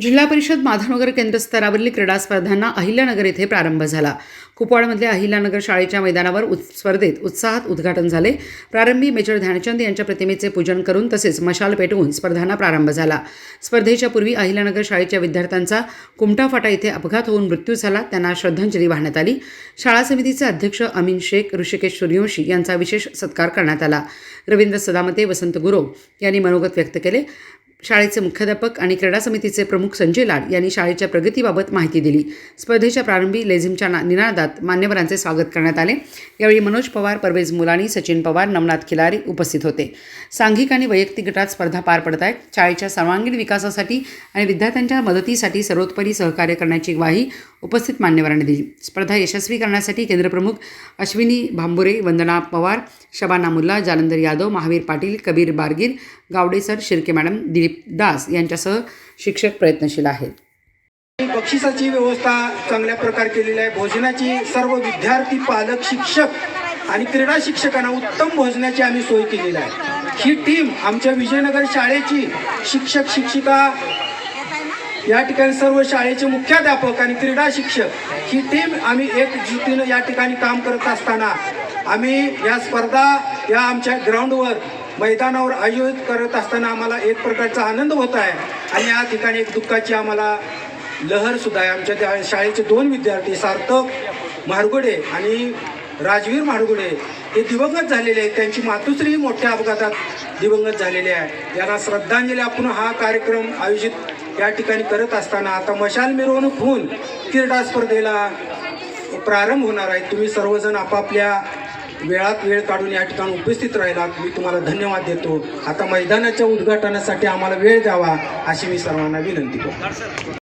जिल्हा परिषद माधवनगर केंद्र स्तरावरील क्रीडा स्पर्धांना अहिल्यानगर येथे प्रारंभ झाला. कुपवाडमधल्या अहिल्यानगर शाळेच्या मैदानावर उत् स्पर्धेत उत्साहात उद्घाटन झाले. प्रारंभी मेजर ध्यानचंद यांच्या प्रतिमेचे पूजन करून तसेच मशाल पेटवून स्पर्धांना प्रारंभ झाला. स्पर्धेच्या पूर्वी अहिल्यानगर शाळेच्या विद्यार्थ्यांचा कुमटा फाटा येथे अपघात होऊन मृत्यू झाला. त्यांना श्रद्धांजली वाहण्यात आली. शाळा समितीचे अध्यक्ष अमीन शेख ऋषिकेश सूर्यवंशी यांचा विशेष सत्कार करण्यात आला. रवींद्र सदामते वसंत गुरव यांनी मनोगत व्यक्त केले. शाळेचे मुख्याध्यापक आणि क्रीडा समितीचे प्रमुख संजय लाड यांनी शाळेच्या प्रगतीबाबत माहिती दिली. स्पर्धेच्या प्रारंभी लेझिमच्या ना- निनादात मान्यवरांचे स्वागत करण्यात आले. यावेळी मनोज पवार परवेज मुलानी सचिन पवार नवनाथ खिलारी उपस्थित होते. सांघिक आणि वैयक्तिक गटात स्पर्धा पार पडत आहेत. शाळेच्या सर्वांगीण विकासासाठी आणि विद्यार्थ्यांच्या मदतीसाठी सर्वोत्परी सहकार्य करण्याची ग्वाही उपस्थित मान्यवरांनी दिली. स्पर्धा यशस्वी करण्यासाठी केंद्रप्रमुख अश्विनी भांबुरे वंदना पवार शबाना मुल्ला जालंधर यादव महावीर पाटील कबीर बारगीर गावडेसर शिर्के मॅडम दिलीप दास यांच्यासह शिक्षक प्रयत्नशील आहेत. बक्षिसाची व्यवस्था चांगल्या प्रकारे केलेली आहे भोजनाची सर्व विद्यार्थी पालक शिक्षक आणि क्रीडा शिक्षकांना उत्तम भोजनाची आम्ही सोय केलेली आहे. ही टीम आमच्या विजयनगर शाळेची शिक्षक शिक्षिका या ठिकाणी सर्व शाळेचे मुख्याध्यापक आणि क्रीडा शिक्षक ही टीम आम्ही एकजुटीनं या ठिकाणी काम करत असताना आम्ही या स्पर्धा या आमच्या ग्राउंडवर मैदानावर आयोजित करत असताना आम्हाला एक प्रकारचा आनंद होत आहे. आणि या ठिकाणी एक दुःखाची आम्हाला लहर सुद्धा आहे. आमच्या त्या शाळेचे दोन विद्यार्थी सार्थक मारगुडे आणि राजवीर म्हाडगुडे हे दिवंगत झालेले आहेत. त्यांची मातुश्री मोठ्या अपघातात दिवंगत झालेली आहे. यांना श्रद्धांजली आपण हा कार्यक्रम आयोजित या ठिकाणी करत असताना आता मशाल मिरवणूक होऊन क्रीडा स्पर्धेला प्रारंभ होणार आहे. तुम्ही सर्वजण आपापल्या वेळात वेळ काढून या ठिकाणी उपस्थित राहिलात. मी तुम्हाला धन्यवाद देतो. आता मैदानाच्या उद्घाटनासाठी आम्हाला वेळ द्यावा अशी मी सर्वांना विनंती करतो.